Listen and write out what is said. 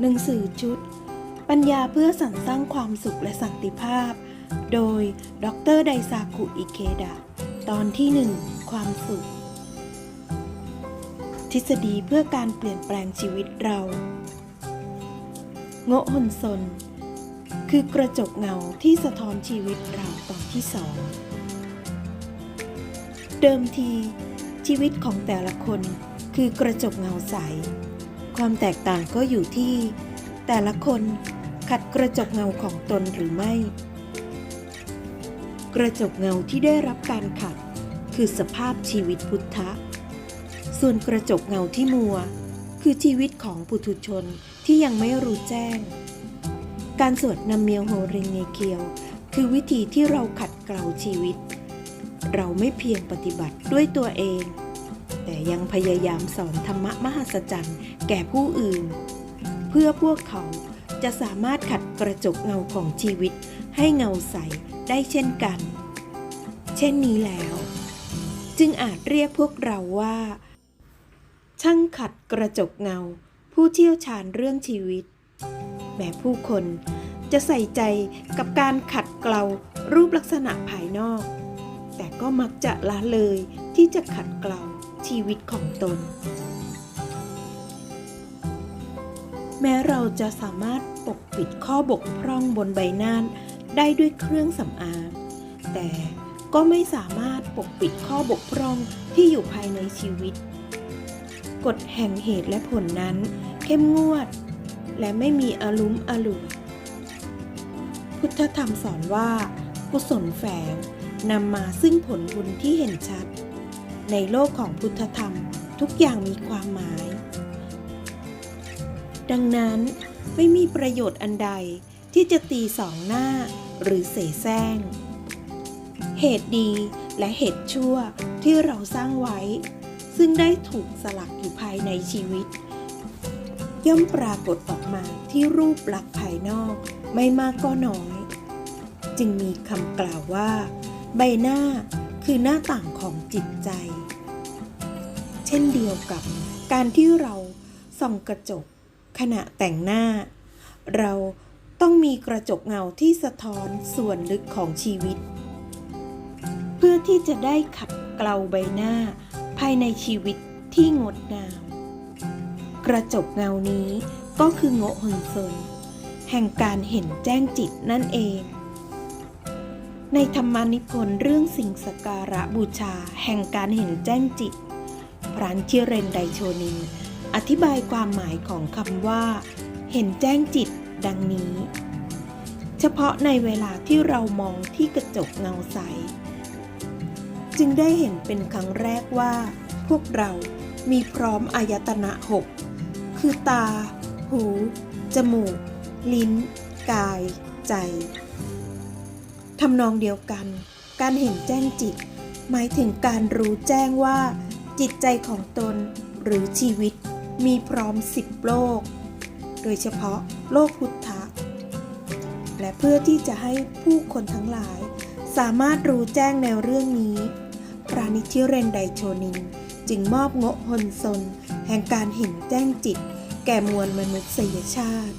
หนังสือชุด ปัญญาเพื่อสรรสร้างความสุขและสันติภาพ โดย ดรไดซากุอิเคดะ ตอนที่หนึ่งความสุข ทฤษฎีเพื่อการเปลี่ยนแปลงชีวิตเรา โงะฮนซน คือกระจกเงาที่สะท้อนชีวิตเราตอนที่สองเดิมทีชีวิตของแต่ละคนคือกระจกเงาใส ความแตกต่างก็อยู่ที่ แต่ละคนขัดกระจกเงาของตนหรือไม่ กระจกเงาที่ได้รับการขัด คือสภาพชีวิตพุทธะ ส่วนกระจกเงาที่มัว คือชีวิตของปุถุชนที่ยังไม่รู้แจ้ง การสวดนำเมียวโฮเรงเงเคียว คือวิธีที่เราขัดเกลาชีวิต เราไม่เพียงปฏิบัติด้วยตัวเอง แต่ยังพยายามสอนธรรมะมหัศจรรย์แก่ผู้อื่น เพื่อพวกเขาจะสามารถขัดกระจกเงาของชีวิตให้เงาใสได้เช่นกัน เช่นนี้แล้ว จึงอาจเรียกพวกเราว่า ช่างขัดกระจกเงา ผู้เชี่ยวชาญเรื่องชีวิต แม้ผู้คนจะใส่ใจกับการขัดเกลารูปลักษณะภายนอก แต่ก็มักจะละเลยที่จะขัดเกลา ชีวิตของตน แม้เราจะสามารถปกปิดข้อบกพร่องบนใบหน้าได้ด้วยเครื่องสำอาง แต่ก็ไม่สามารถปกปิดข้อบกพร่องที่อยู่ภายในชีวิต กฎแห่งเหตุและผลนั้น เข้มงวด และไม่มีอารมณ์อร่วยพุทธธรรมสอนว่า กุศลแฝงนำมาซึ่งผลบุญที่เห็นชัด ในโลกของพุทธธรรม ทุกอย่างมีความหมาย ดังนั้นไม่มีประโยชน์อันใดที่จะตีสองหน้าหรือเสแสร้ง เหตุดีและเหตุชั่วที่เราสร้างไว้ ซึ่งได้ถูกสลักอยู่ภายในชีวิต ย่อมปรากฏออกมาที่รูปลักษณ์ภายนอกไม่มากก็น้อย จึงมีคำกล่าวว่า ใบหน้า คือหน้าต่างของจิตใจ เช่นเดียวกับการที่เราส่องกระจกขณะแต่งหน้า เราต้องมีกระจกเงาที่สะท้อนส่วนลึกของชีวิต เพื่อที่จะได้ขัดเกลาใบหน้า ภายในชีวิตที่งดงาม กระจกเงานี้ก็คือโงะฮนซนแห่งการเห็นแจ้งจิตนั่นเอง ในธรรมานิพนธ์เรื่องสิ่งสการะบูชาแห่งการเห็นแจ้งจิต พรานชิเรนไดโชนิน อธิบายความหมายของคำว่า เห็นแจ้งจิต ดังนี้ เฉพาะในเวลาที่เรามองที่กระจกเงาใส จึงได้เห็นเป็นครั้งแรกว่า พวกเรามีพร้อมอายตนะหกคือตา หู จมูก ลิ้น กาย ใจ ทำนองเดียวกัน การเห็นแจ้งจิต หมายถึงการรู้แจ้งว่า จิตใจของตนหรือชีวิตมีพร้อมสิบโลก โดยเฉพาะโลกพุทธะ และเพื่อที่จะให้ผู้คนทั้งหลาย สามารถรู้แจ้งในเรื่องนี้ พระนิชิเรนไดโชนิน จึงมอบโงะฮนซน แห่งการเห็นแจ้งจิต แก่มวลมนุษยชาติ